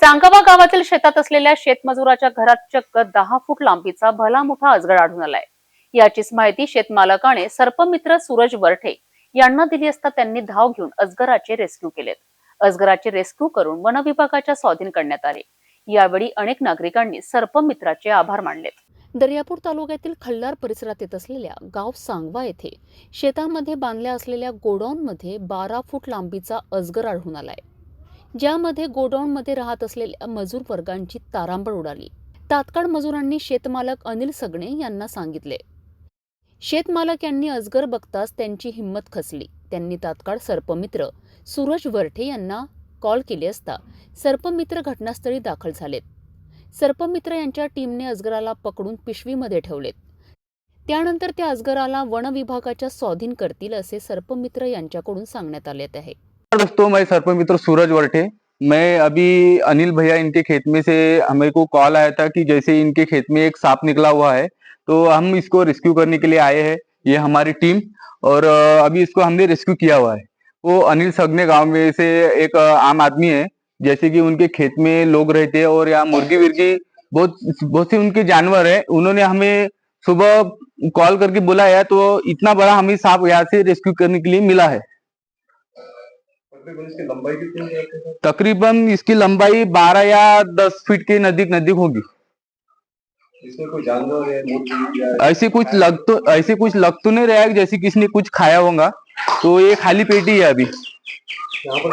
सांगवा गावातील शेतात असलेल्या शेतमजुराच्या घरात चक्क दहा फूट लांबीचा भला मोठा अजगर आढळून आलाय. याचीच माहिती शेतमालकाने सर्पमित्र सूरज वरठे यांना दिली असता त्यांनी धाव घेऊन अजगराचे रेस्क्यू केलेत. अजगराचे रेस्क्यू करून वन विभागाच्या स्वाधीन करण्यात आले. यावेळी अनेक नागरिकांनी सर्पमित्राचे आभार मानलेत. दर्यापूर तालुक्यातील खल्लार परिसरात येत असलेल्या गाव सांगवा येथे शेतामध्ये बांधल्या असलेल्या गोडाऊनमध्ये बारा फूट लांबीचा अजगर आढळून आलाय. ज्यामध्ये गोडाऊनमध्ये राहत असलेल्या मजूर वर्गांची तारांबळ उडाली. तात्काळ मजुरांनी शेतमालक अनिल सगणे यांना सांगितले. शेतमालक यांनी अजगर बघताच त्यांची हिंमत खचली. त्यांनी तात्काळ सर्पमित्र सूरज वरठे यांना कॉल केले असता सर्पमित्र घटनास्थळी दाखल झालेत. सर्पमित्र यांच्या टीमने अजगराला पकडून पिशवीमध्ये ठेवलेत. त्यानंतर त्या अजगराला वनविभागाच्या स्वाधीन करतील असे सर्पमित्र यांच्याकडून सांगण्यात आले आहे. दोस्तों मैं सरपंच मित्र सूरज वर्टे। मैं अभी अनिल भैया इनके खेत में से हमें को कॉल आया था कि जैसे इनके खेत में एक सांप निकला हुआ है तो हम इसको रेस्क्यू करने के लिए आए हैं। ये हमारी टीम और अभी इसको हमने रेस्क्यू किया हुआ है। वो अनिल सगने गाँव में से एक आम आदमी है, जैसे कि उनके खेत में लोग रहते हैं और यहाँ मुर्गी विर्गी बहुत बहुत से उनके जानवर है। उन्होंने हमें सुबह कॉल करके बुलाया तो इतना बड़ा हमें सांप यहाँ से रेस्क्यू करने के लिए मिला है। तकरीबन इसकी लंबाई कितनी है? तकरीबन इसकी लंबाई 12 या 10 फीट के नज़दीक नज़दीक होगी। इसमें कोई जानवर है ऐसे कुछ लग तो ऐसे कुछ लग तो नहीं रहा है जैसे किसी ने कुछ खाया होगा तो ये खाली पेटी है अभी। पर?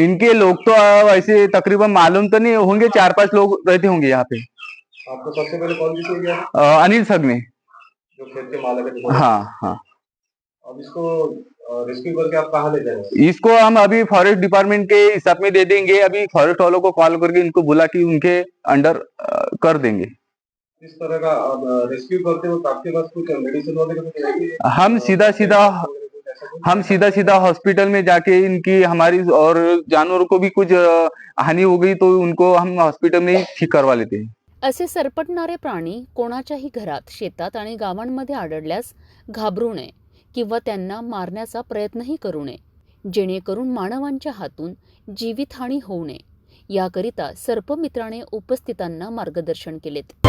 इनके लोग तो ऐसे तकरीबन मालूम तो नहीं होंगे चार पाँच लोग रहते होंगे यहाँ पे। आपको सबसे पहले कौन सी है? अनिल सगने जो खेत के मालक है। हाँ हाँ। अब इसको रेस्क्यू करके आप कहाँ ले जाएँगे इसको हम अभी फॉरेस्ट डिपार्टमेंट के हिसाब में दे देंगे। अभी फॉरेस्ट वालों को कॉल करके इनको बुला के उनके अंडर कर देंगे। किस तरह का रेस्क्यू करते हो तो आपके पास कुछ मेडिसिन वगैरह है हम सीधा सीधा? हम सीधा सीधा हॉस्पिटल में जाके इनकी हमारी और जानवरों को भी कुछ हानि हो गई तो उनको हम हॉस्पिटल में ही ठीक करवा लेते हैं। असे सरपटणारे प्राणी कोणाच्याही घरात शेतात आणि गावांमध्ये आढळल्यास घाबरू नये. किंवा त्यांना मारण्याचा प्रयत्नही करू नये. जेणेकरून मानवांच्या हातून जीवितहानी होऊ नये. याकरिता सर्पमित्राने उपस्थितांना मार्गदर्शन केलेत.